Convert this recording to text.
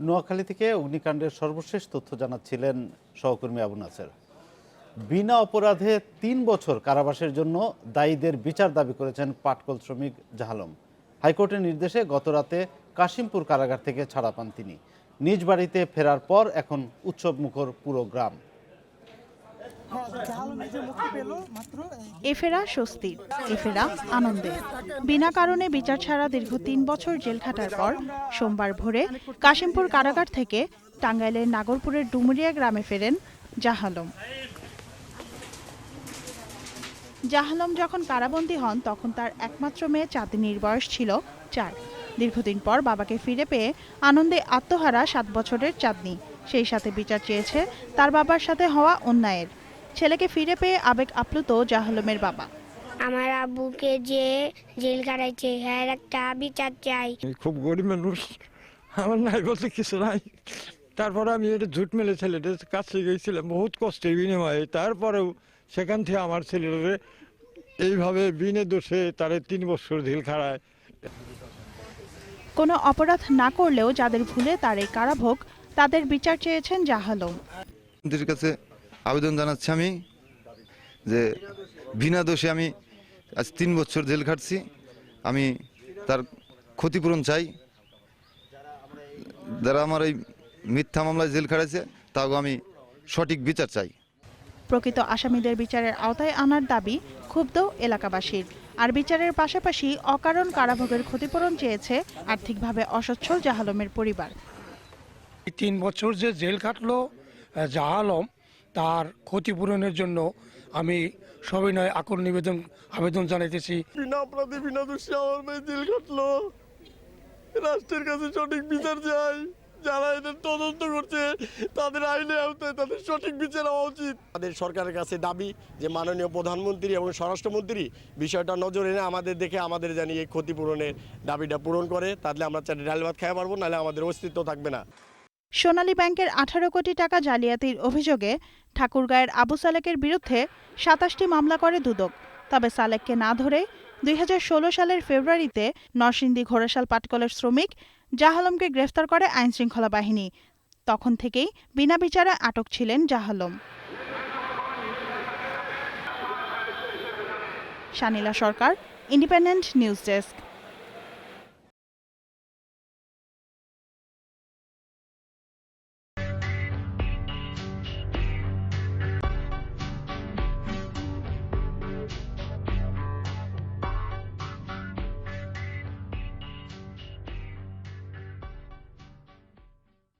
নোয়াখালী থেকে অগ্নিকাণ্ডের সর্বশেষ তথ্য জানাচ্ছিলেন সহকর্মী আবু নাসের। বিনা অপরাধে তিন বছর কারাবাসের জন্য দায়ীদের বিচার দাবি করেছেন পাটকল শ্রমিক জাহালম। হাইকোর্টের নির্দেশে গতরাতে কাশিমপুর কারাগার থেকে ছাড়া পান তিনি। নিজ বাড়িতে ফেরার পর এখন উৎসব মুখর পুরো গ্রাম। এ ফেরা স্বস্তির এফেরা ফেরা আনন্দে। বিনা কারণে বিচার ছাড়া দীর্ঘ তিন বছর জেল খাটার পর সোমবার ভোরে কাশিমপুর কারাগার থেকে টাঙ্গাইলের নাগরপুরের ডুমুরিয়া গ্রামে ফেরেন জাহালম। জাহালম যখন কারাবন্দী হন, তখন তার একমাত্র মেয়ে চাঁদিনীর বয়স ছিল চার। দীর্ঘদিন পর বাবাকে ফিরে পেয়ে আনন্দে আত্মহারা সাত বছরের চাঁদনি। সেই সাথে বিচার চেয়েছে তার বাবার সাথে হওয়া অন্যায়ের। ছেলেকে ফিরে পেয়ে আবেগ আপ্লুত জাহালমের বাবা। আমার আব্বুকে যে জেল কাটাইছে হ্যাঁ একটা বিচার চাই। আমি খুব গরিব মানুষ আমার নাই বলতে কিছু নাই। তারপরে আমি এটা ঝুট মেলে ছেলেটার কাছে গিয়েছিলাম বহুত কষ্টের বিনিময়ে। তারপরেও সেখান থেকে আমার ছেলেটারে এইভাবে বিনে দোষে তারে তিন বছর ঢিল খাড়ায়। কোনো অপরাধ না করলেও যাদের ভুলে তার এই কারাভোগ তাদের বিচার চেয়েছেন জাহালম। কাছে আবেদন জানাচ্ছি আমি যে বিনা দোষে আমি আজ তিন বছর জেল খাটছি। আমি তার ক্ষতিপূরণ চাই। যারা আমার এই মিথ্যা মামলায় জেল খাটাইছে তাও আমি সঠিক বিচার চাই। প্রকৃত আসামিদের বিচারের আওতায় আনার দাবি ক্ষুব্ধ এলাকাবাসীর। আর বিচারের পাশাপাশি অকারণ কারাভোগের ক্ষতিপূরণ চেয়েছে আর্থিকভাবে অসচ্ছল জাহালমের পরিবার। এই তিন বছর যে জেল কাটলো জাহালম তার ক্ষতিপূরণের জন্য আমি সবিনয় আকর নিবেদন আবেদন জানাইতেছি। বিনা অপরাধে বিনা দোষে আমার মেয়ে জেল কাটলো রাষ্ট্রের কাছে সঠিক বিচার চাই। যারা এদের তদন্ত করছে তাদের আইনে আওতায় তাদের সঠিক বিচার হওয়া উচিত। আমাদের সরকারের কাছে দাবি যে মাননীয় প্রধানমন্ত্রী এবং স্বরাষ্ট্রমন্ত্রী বিষয়টা নজর এনে আমাদের দেখে আমাদের জানি এই ক্ষতিপূরণের দাবিটা পূরণ করে। তাহলে আমরা চারটে ডাল ভাত খাওয়া পারব নাহলে আমাদের অস্তিত্ব থাকবে না। সোনালী ব্যাংকের আঠারো কোটি টাকা জালিয়াতির অভিযোগে ঠাকুরগাঁয়ের আবু সালেকের বিরুদ্ধে সাতাশটি মামলা করে দুদক। তবে সালেককে না ধরে দুই হাজার ষোলো সালের ফেব্রুয়ারিতে নরসিংদী ঘোড়াশাল পাটকলের শ্রমিক জাহালমকে গ্রেফতার করে আইনশৃঙ্খলা বাহিনী। তখন থেকেই বিনা বিচারে আটক ছিলেন Jahalam Shanila Sarkar, independent news desk.